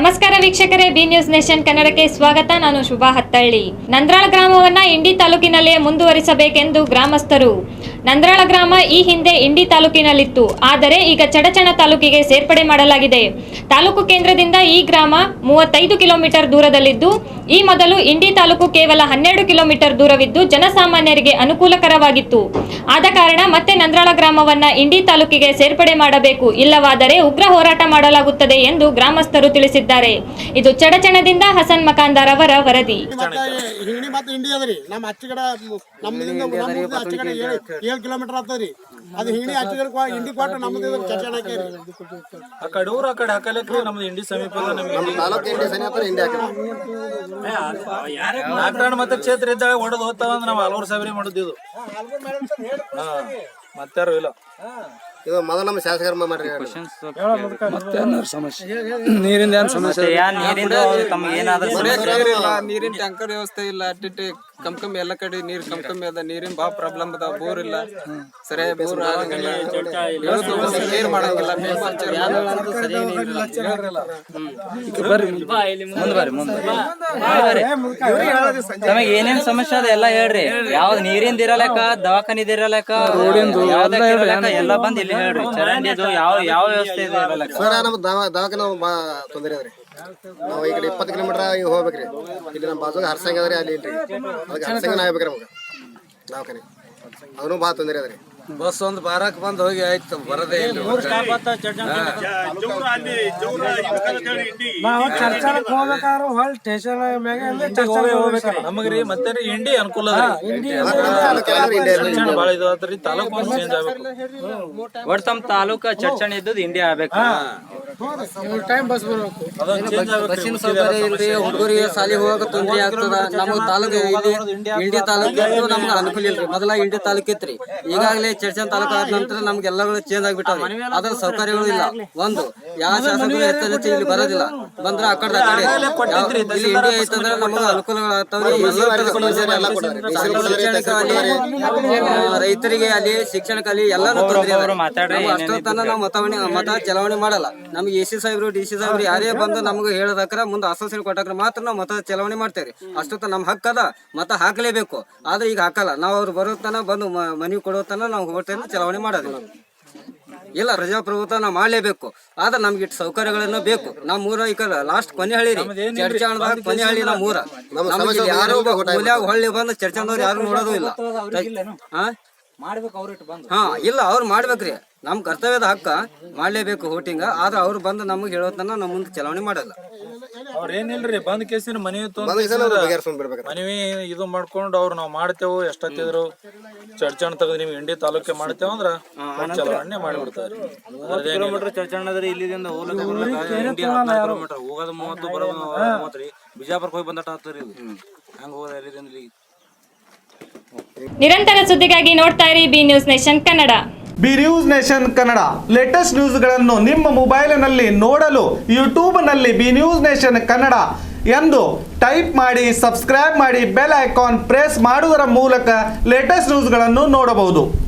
ನಮಸ್ಕಾರ ವೀಕ್ಷಕರೇ B news nation ಕನ್ನಡಕ್ಕೆ ಸ್ವಾಗತ. ನಾನು ಶುಭಾ ಹತ್ತಳ್ಳಿ. ನಂದ್ರಾಳ ಗ್ರಾಮವನ್ನ ಇಂಡಿ ತಾಲೂಕಿನಲ್ಲೇ ಮುಂದುವರಿಸಬೇಕೆಂದು ಗ್ರಾಮಸ್ಥರು ನಂದ್ರಾಳ ಗ್ರಾಮ ಈ ಹಿಂದೆ ಇಂಡಿ ತಾಲೂಕಿನಲ್ಲಿತ್ತು. ಆದರೆ ಈಗ ಚಡಚಣ ತಾಲೂಕಿಗೆ ಸೇರ್ಪಡೆ ಮಾಡಲಾಗಿದೆ. ತಾಲೂಕು ಕೇಂದ್ರದಿಂದ ಈ ಗ್ರಾಮ ಮೂವತ್ತೈದು ಕಿಲೋಮೀಟರ್ ದೂರದಲ್ಲಿದ್ದು ಈ ಮೊದಲು ಇಂಡಿ ತಾಲೂಕು ಕೇವಲ ಹನ್ನೆರಡು ಕಿಲೋಮೀಟರ್ ದೂರವಿದ್ದು ಜನಸಾಮಾನ್ಯರಿಗೆ ಅನುಕೂಲಕರವಾಗಿತ್ತು. ಆದ ಕಾರಣ ಮತ್ತೆ ನಂದ್ರಾಳ ಗ್ರಾಮವನ್ನ ಇಂಡಿ ತಾಲೂಕಿಗೆ ಸೇರ್ಪಡೆ ಮಾಡಬೇಕು. ಇಲ್ಲವಾದರೆ ಉಗ್ರ ಹೋರಾಟ ಮಾಡಲಾಗುತ್ತದೆ ಎಂದು ಗ್ರಾಮಸ್ಥರು ತಿಳಿಸಿದ್ದಾರೆ. ಇದು ಚಡಚಣದಿಂದ ಹಸನ್ ಮಕಾಂದಾರ್ ಅವರ ವರದಿ ಏಳು ಕಿಲೋಮೀಟರ್ ಆಗ್ತದ್ರಿ. ಅದು ಹಿಂಡಿ ಹಚ್ಚಿದ್ರ ಹಿಂಡಿ ಕೊಟ್ಟು ಚರ್ಚೆ ಹಾಕ್ಯಾರಿ ಆ ಕಡೆ ಊರ ಆ ಕಡೆ ಹಾಕಲಿಕ್ಕೆ ನಮ್ದು ಇಂಡಿ ಸಮೀಪ ನಮಗೆ ಇಂಡಿ ಇಂಡಿ ನಾಲ್ಕು ಮತ್ತೆ ಕ್ಷೇತ್ರ ಇದ್ದಾಗ ಹೊಡೆದು ಹೋಗ್ತಾವ ಅಂದ್ರೆ ನಾವು ಹಲವಾರು ಸಾವಿರ ಮಾಡಿದ್ದು ಹಾ ಮತ್ತಾರು ಇಲ್ಲ. ಇದು ಮೊದಲು ನಮ್ಮ ಶಾಸಕರ ಮಾಡ್ರಿ ನೀರಿಂದ ಏನ್ ಸಮಸ್ಯೆ? ನೀರಿಂದ ತಮ್ಗೆ ಏನಾದ್ರೂ ನೀರಿನ ಟ್ಯಾಂಕರ್ ವ್ಯವಸ್ಥೆ ಇಲ್ಲ ಅಟ್ಟಿಟ್ಟು ಕಮ್ ಕಮ್ಮಿ ಎಲ್ಲ ಕಡೆ ನೀರ್ ಕಮ್ ಕಮ್ಮಿ ಅದ ನೀರಿನ ಬಾ ಪ್ರಾಬ್ಲಮ್ ಅದ ಬೋರ್ ಇಲ್ಲ. ಸರಿಯಾಗಿ ಬೋರ್ ಆಗಂಗಿಲ್ಲ. ನೀರ್ ಮಾಡಂಗಿಲ್ಲ ನಮಗೆ ತಮಗೆ ಏನೇನ್ ಸಮಸ್ಯೆ ಅದ ಎಲ್ಲ ಹೇಳ್ರಿ. ಯಾವ್ದ್ ನೀರಿಂದ ಇರಲಕ ದವಾಖಾನಿದ ಇರಲಕ ಎಲ್ಲ ಬಂದ್ ಇಲ್ಲಿ ಹೇಳ್ರಿ. ಚರಂಡಿದು ಯಾವ ಯಾವ ವ್ಯವಸ್ಥೆ ಇದೆ ದವಾ ದವಾಖಾನೆ ಬಾ ತೊಂದರೆ ಅದ್ರಿ ನಾವು ಈ ಕಡೆ ಇಪ್ಪತ್ತು ಕಿಲೋಮೀಟರ್ ಈಗ ಹೋಗ್ಬೇಕ್ರಿ. ಇಲ್ಲಿ ನಮ್ಮ ಬಾಜು ಹರ್ಸಂಗ್ ಅದ್ರಿ ಅಲ್ಲಿ ಇಲ್ರಿ. ಅದಕ್ಕೆ ಹರ್ಸಂಗನ ಆಗ್ಬೇಕ್ರಿ ನಮ್ಗೆ. ದವಾಖಾನೆ ಅದನ್ನು ಭಾಳ ತೊಂದರೆ ಅದ್ರಿ. ಬಸ್ ಒಂದು ಬಾರಕ್ ಬಂದ್ ಹೋಗಿ ಆಯ್ತು ಬರದೇ ಇಲ್ಲ ನಮಗ್ರಿ ಮತ್ತೆ ಇಂಡಿ ಅನುಕೂಲ ಬಹಳ ಇದು ಆತ್ರಿ ತಾಲೂಕು ಚೇಂಜ್ ಆಗ್ಬೇಕು. ಒಟ್ ತಮ್ಮ ತಾಲೂಕ ಚರ್ಚಣೆ ಇದ್ದದ್ದು ಇಂಡಿಯಾ ಆಗ್ಬೇಕು. ಆಗ್ಬೇಕು ಬಸ್ಸಿನ ಸೌಕರ್ಯ ಇಲ್ರಿ ಹುಡುಗರಿಗೆ ಸಾಲಿ ಹೋಗಕ್ಕೆ ತೊಂದರೆ ಆಗ್ತದ ನಮಗ್ ತಾಲೂಕು ಇಲ್ಲಿ ಇಂಡಿ ತಾಲೂಕು ಇತ್ತು ನಮ್ಗೆ ಅನುಕೂಲ ಇಲ್ರಿ ಮೊದಲ ಇಂಡಿ ತಾಲೂಕು ಇತ್ರಿ ಈಗಾಗಲೇ ಚರ್ಚನ್ ತಾಲೂಕು ಆದ ನಂತರ ನಮ್ಗೆ ಎಲ್ಲಗಳು ಚೇಂಜ್ ಆಗ್ಬಿಟ್ಟಾವ ಅದ್ರ ಸೌಕರ್ಯಗಳು ಇಲ್ಲ ಒಂದು ಯಾವ ಶಾಸಕರು ಹೆಚ್ಚು ಇಲ್ಲಿ ಬರೋದಿಲ್ಲ ಬಂದ್ರ ಆ ಕಡೆ ಇಲ್ಲಿ ಇಂಡಿಯಾ ಐತಂದ್ರೆ ನಮಗ ಅನುಕೂಲಗಳು ಆಗ್ತಾವ್ರಿ ರೈತರಿಗೆ ಅಲ್ಲಿ ಶಿಕ್ಷಣಕ್ಕೆ ಎಲ್ಲಾನು ಎಲ್ಲರೂ ಅದ. ಮಾತಾಡ್ರಿ, ನಾವು ಅಷ್ಟೊತ್ತನ ನಾವು ಮತವಣಿ ಮತ ಚಲಾವಣೆ ಮಾಡಲ್ಲ ನಮ್ಗೆ ಎ ಸಿ ಸಾಹೇಬ್ರು ಡಿ ಸಿ ಸಾಹೇಬ್ರು ಯಾರೇ ಬಂದು ನಮ್ಗೆ ಹೇಳದಕ್ರ ಮುಂದೆ ಆಶ್ವಾಸನೆ ಕೊಟ್ಟಾಕ್ರ ಮಾತ್ರ ನಾವು ಮತ ಚಲಾವಣೆ ಮಾಡ್ತೇವ್ರಿ. ಅಷ್ಟೊತ್ತ ನಮ್ ಹಕ್ಕದ ಮತ ಹಾಕಲೇಬೇಕು. ಆದ್ರೆ ಈಗ ಹಾಕಲ್ಲ. ನಾವು ಅವ್ರು ಬರೋತನ ಬಂದು ಮನಿ ಕೊಡೋತನ ನಾವ್ ತನ ನಾವು ಹೋಟೆಲ್ ಚಲಾವಣೆ ಮಾಡೋದಿಲ್ಲ ಇಲ್ಲ ಪ್ರಜಾಪ್ರಭುತ್ವ ನಾವು ಮಾಡಲೇಬೇಕು. ಆದ್ರೆ ನಮ್ಗೆ ಇಟ್ಟು ಸೌಕರ್ಯಗಳನ್ನ ಬೇಕು. ನಮ್ಮ ಊರ ಈಗ ಲಾಸ್ಟ್ ಕೊನೆ ಹಳ್ಳಿ ರೀ. ಚರ್ಚಾಣದಾಗ ಕೊನೆ ಹಳ್ಳಿ ನಮ್ಮ ಊರ. ನಮ್ಗೆ ಯಾರು ಹೊಳ್ಳಿ ಬಂದು ಚರ್ಚಾಣದವ್ರು ಯಾರು ನೋಡೋದು ಇಲ್ಲ. ಹಾ? ಹಾ ಇಲ್ಲ ಅವ್ರು ಮಾಡ್ಬೇಕ್ರಿ. ನಮ್ ಕರ್ತವ್ಯದ ಹಕ್ಕ ಮಾಡ್ಲೇಬೇಕು ಹೋಟಿಂಗ್ ಆದ್ರೆ ಅವ್ರು ಬಂದು ನಮಗೆ ಹೇಳೋತನ ನಮ್ಮ ಮುಂದೆ ಚಲಾವಣೆ ಮಾಡಲ್ಲ. ಅವ್ರ ಏನಿಲ್ರಿ ಬಂದ್ ಕೇಸಿನ ಮನವಿ ಬಗೆಹರಿಸ್ಕೊಂಡ್ಬಿಡ್ಬೇಕು ಮನವಿ ಇದು ಮಾಡ್ಕೊಂಡು ಅವ್ರು ನಾವು ಮಾಡ್ತೇವೆ ಎಷ್ಟೊತ್ತಿದ್ರು ಚರ್ಚಣ ತೆಗೆದು ನಿಮ್ಗೆ ಇಂಡಿ ತಾಲೂಕೆ ಮಾಡ್ತೇವ ಅಂದ್ರ ಚಲಾವಣೆ ಮಾಡಿಬಿಡ್ತಾರೆ. ಕಿಲೋಮೀಟರ್ ಕಿಲೋಮೀಟರ್ ಹೋಗೋದು ಮೂವತ್ತು ಬರೋದು ಮೂವತ್ತು ರೀ. ಬಿಜಾಪುರಕ್ಕೆ ಹೋಗಿ ಬಂದಟ ಆಗ್ತದ್ರಿ ಇದು ಹಂಗ ಹೋಗೋದು ಎಲ್ಲಿಂದ ನಿರಂತರ ಸುದ್ದಿಗಾಗಿ ನೋಡ್ತಾ ಇರಿ B News Nation Kannada. B News Nation Kannada. Latest ನ್ಯೂಸ್ಗಳನ್ನು ನಿಮ್ಮ ಮೊಬೈಲಿನಲ್ಲಿ ನೋಡಲು ಯೂಟ್ಯೂಬ್ನಲ್ಲಿ ಬಿ ನ್ಯೂಸ್ ನೇಷನ್ ಕನ್ನಡ ಎಂದು ಟೈಪ್ ಮಾಡಿ, ಸಬ್ಸ್ಕ್ರೈಬ್ ಮಾಡಿ, ಬೆಲ್ ಐಕಾನ್ ಪ್ರೆಸ್ ಮಾಡುವುದರ ಮೂಲಕ ಲೇಟೆಸ್ಟ್ ನ್ಯೂಸ್ಗಳನ್ನು ನೋಡಬಹುದು.